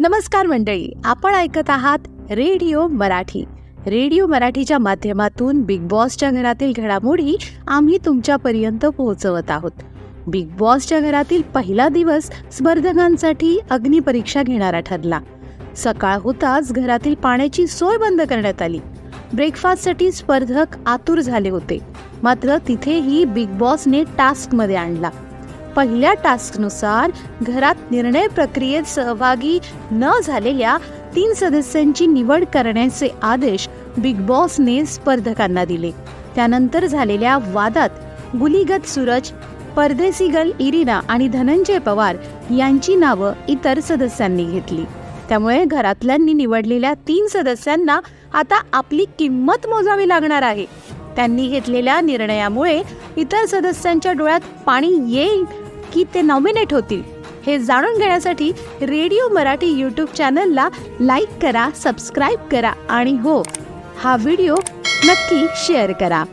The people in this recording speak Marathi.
नमस्कार मंडळी आपण ऐकत आहात रेडिओ मराठी. रेडिओ मराठीच्या माध्यमातून बिग बॉसच्या घरातील घडामोडी आम्ही तुमच्यापर्यंत पोहोचवत आहोत. बिग बॉसच्या घरातील पहिला दिवस स्पर्धकांसाठी अग्निपरीक्षा घेणारा ठरला. सकाळ होताच घरातील पाण्याची सोय बंद करण्यात आली. ब्रेकफास्टसाठी स्पर्धक आतुर झाले होते. मात्र तिथेही बिग बॉसने टास्कमध्ये आणला. पहिल्या टास्कनुसार घरात निर्णय प्रक्रियेत सहभागी न झालेल्या तीन सदस्यांची निवड करण्याचे आदेश बिग बॉसने स्पर्धकांना दिले. त्यानंतर झालेल्या वादात गुलीगत सूरज परदेसी इरिना आणि धनंजय पवार यांची नावं इतर सदस्यांनी घेतली. त्यामुळे घरातल्यांनी निवडलेल्या तीन सदस्यांना आता आपली किंमत मोजावी लागणार आहे. त्यांनी घेतलेल्या निर्णयामुळे इतर सदस्यांच्या डोळ्यात पाणी येईल की ते नॉमिनेट होतील. हे जाणून घेण्यासाठी रेडिओ मराठी यूट्यूब चॅनलला लाईक करा सबस्क्राईब करा आणि हो हा व्हिडिओ नक्की शेअर करा.